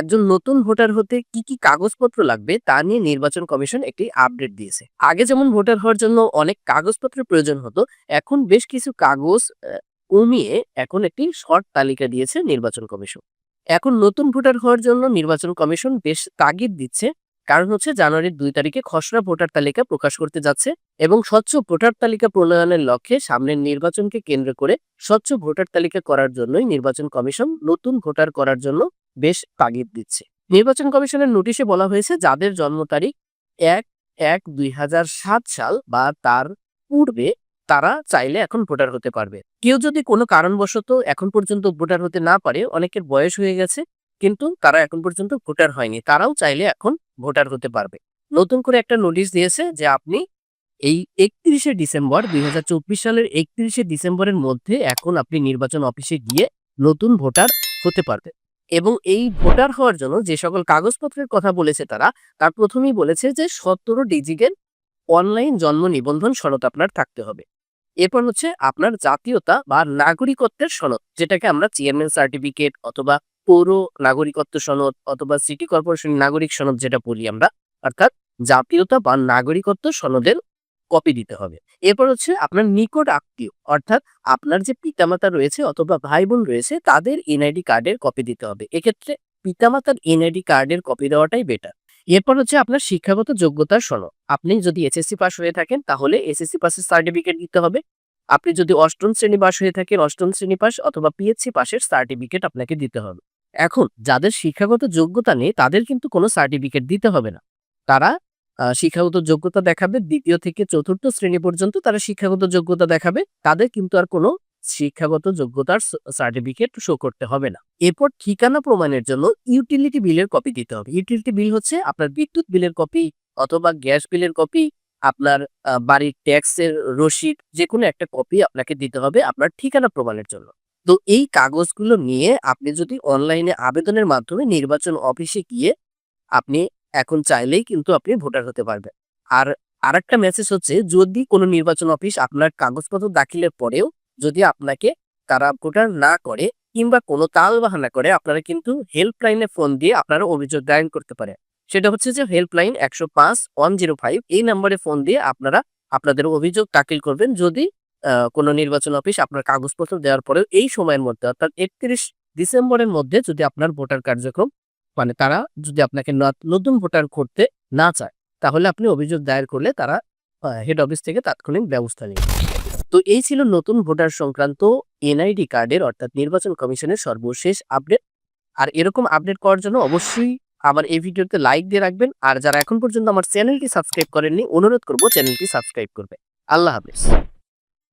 একজন নতুন ভোটার হতে কি কি কাগজপত্র লাগবে তা নিয়ে নির্বাচন কমিশন একটি আপডেট দিয়েছে। আগে যেমন ভোটার হওয়ার জন্য অনেক কাগজপত্রের প্রয়োজন হতো, এখন বেশ কিছু কাগজ কমিয়ে এখন একটি শর্ট তালিকা দিয়েছে নির্বাচন কমিশন। এখন নতুন ভোটার হওয়ার জন্য নির্বাচন কমিশন বেশ তাগিদ দিচ্ছে, কারণ হচ্ছে জানুয়ারির দুই তারিখে খসড়া ভোটার তালিকা প্রকাশ করতে যাচ্ছে এবং স্বচ্ছ ভোটার তালিকা প্রণয়নের লক্ষ্যে সামনের নির্বাচনকে কেন্দ্র করে স্বচ্ছ ভোটার তালিকা করার জন্যই নির্বাচন কমিশন নতুন ভোটার করার জন্য বেশ তাগিদ দিচ্ছে। নির্বাচন কমিশনের নোটিশে বলা হয়েছে, যাদের জন্ম তারিখ এক এক দুই সাল বা তার পূর্বে, তারা চাইলে এখন ভোটার হতে পারবে। কেউ যদি কোনো কারণবশত এখন পর্যন্ত ভোটার হতে না পারে, অনেকের বয়স হয়ে গেছে, কিন্তু তারা এখন পর্যন্ত ভোটার হয়নি, তারাও চাইলে এখন ভোটার হতে পারবে। নতুন করে একটা নোটিশ দিয়েছে যে আপনি এই একত্রিশে ডিসেম্বর দুই হাজার চব্বিশ সালের একত্রিশে ডিসেম্বরের মধ্যে এখন আপনি নির্বাচন অফিসে গিয়ে নতুন ভোটার হতে পারবে এবং এই ভোটার হওয়ার জন্য যে সকল কাগজপত্রের কথা বলেছে তারা, তার প্রথমেই বলেছে যে সতেরো ডিজিটের অনলাইন জন্ম নিবন্ধন সনদ আপনার থাকতে হবে। এরপর হচ্ছে আপনার জাতীয়তা বা নাগরিকত্বের সনদ, যেটাকে আমরা চেয়ারম্যান সার্টিফিকেট অথবা পৌর নাগরিকত্ব সনদ অথবা সিটি কর্পোরেশন নাগরিক সনদ যেটা বলি আমরা, অর্থাৎ জাতীয়তা বা নাগরিকত্ব সনদের কপি দিতে হবে। এরপর হচ্ছে আপনার নিকট আত্মীয়, অর্থাৎ আপনার যে পিতামাতা রয়েছে অথবা ভাই বোন রয়েছে, তাদের এনআইডি কার্ডের কপি দিতে হবে। এক্ষেত্রে পিতামাতার এনআইডি কার্ডের কপি দেওয়াটাই বেটার এরপর হচ্ছে আপনার শিক্ষাগত যোগ্যতার সনদ। আপনি যদি এসএসসি পাস হয়ে থাকেন, তাহলে এসএসসি পাসের সার্টিফিকেট দিতে হবে। আপনি যদি অষ্টম শ্রেণি পাস হয়ে থাকেন, অষ্টম শ্রেণি পাস অথবা পিএসসি পাসের সার্টিফিকেট আপনাকে দিতে হবে। এখন, যাদের শিক্ষাগত যোগ্যতা নেই, তাদের কিন্তু কোনো সার্টিফিকেট দিতে হবে না। তারা শিক্ষাগত যোগ্যতা দেখাবে, দ্বিতীয় থেকে চতুর্থ শ্রেণি পর্যন্ত তারা শিক্ষাগত যোগ্যতা দেখাবে, তাদের কিন্তু আর কোনো শিক্ষাগত যোগ্যতার সার্টিফিকেট শো করতে হবে না। এরপর ঠিকানা প্রমাণের জন্য ইউটিলিটি বিলের কপি দিতে হবে। ইউটিলিটি বিল হচ্ছে আপনার বিদ্যুৎ বিলের কপি অথবা গ্যাস বিলের কপি আপনার বাড়ির ট্যাক্সের রসিদ যে কোনো একটা কপি আপনাকে দিতে হবে আপনার ঠিকানা প্রমাণের জন্য। তো এই কাগজগুলো নিয়ে আপনি যদি অনলাইনে আবেদনের মাধ্যমে নির্বাচন অফিসে গিয়ে আপনি এখন চাইলেই কিন্তু আপনি ভোটার হতে পারবেন। আর আরেকটা মেসেজ হচ্ছে, যদি কোনো নির্বাচন অফিস আপনার কাগজপত্র দাখিলের পরেও যদি আপনাকে তারা ভোটার না করে কিংবা কোনো তাল বাহানা করে, আপনারা কিন্তু হেল্পলাইনে ফোন দিয়ে আপনারা অভিযোগ দায়ের করতে পারেন। সেটা হচ্ছে যে হেল্পলাইন একশো পাঁচ ওয়ান জিরো ফাইভ এই নম্বরে ফোন দিয়ে আপনারা আপনাদের অভিযোগ দাখিল করবেন। যদি কোনো নির্বাচন অফিস আপনার কাগজপত্র দেওয়ার পরেও এই সময়ের মধ্যে, অর্থাৎ একত্রিশ ডিসেম্বরের মধ্যে যদি আপনার ভোটার কার্যক্রম মানে তারা যদি আপনাকে নতুন ভোটার করতে না চায়, তাহলে আপনি অভিযোগ দায়ের করলে তারা হেড অফিস থেকে তাৎক্ষণিক ব্যবস্থা নেবে তো এই ছিল নতুন ভোটার সংক্রান্ত এনআইডি কার্ডের অর্থাৎ নির্বাচন কমিশনের সর্বশেষ আপডেট আর এরকম আপডেট করার জন্য অবশ্যই আমার এই ভিডিওতে লাইক দিয়ে রাখবেন। আর যারা এখন পর্যন্ত আমার চ্যানেলটি সাবস্ক্রাইব করেননি, অনুরোধ করব চ্যানেলটি সাবস্ক্রাইব করবে আল্লাহ হাফেজ।